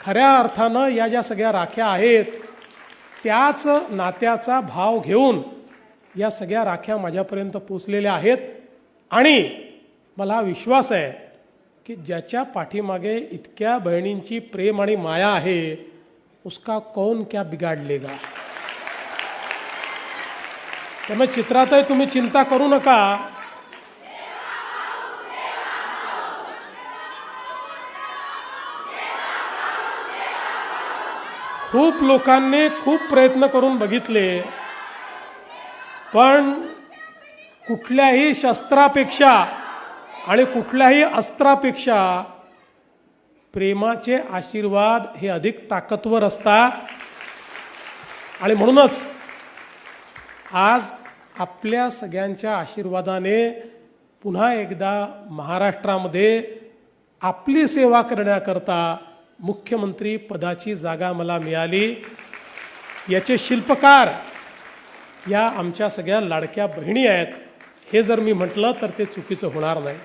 खऱ्या अर्थानं या ज्या सगळ्या राख्या आहेत त्याच नात्याचा भाव घेऊन या सगळ्या राख्या माझ्यापर्यंत पोचलेल्या आहेत. आणि मला विश्वास आहे की ज्याच्या पाठीमागे इतक्या बहिणींची प्रेम आणि माया आहे उसका कौन क्या बिघाडलेगा त्यामुळे चित्रातही तुम्ही चिंता करू नका. खूप लोकांनी खूप प्रयत्न करून बघितले पण कुठल्याही शस्त्रापेक्षा आणि कुठल्याही अस्त्रापेक्षा प्रेमाचे आशीर्वाद हे अधिक ताकदवर असतात. आणि म्हणूनच आज आपल्या सगळ्यांच्या आशीर्वादाने पुन्हा एकदा महाराष्ट्रामध्ये आपली सेवा करण्याकरता मुख्यमंत्री पदाची जागा मला मिळाली. याचे शिल्पकार या आमच्या सगळ्या लाडक्या बहिणी आहेत. हे जर मी म्हटलं तर ते चुकीचं होणार नाही.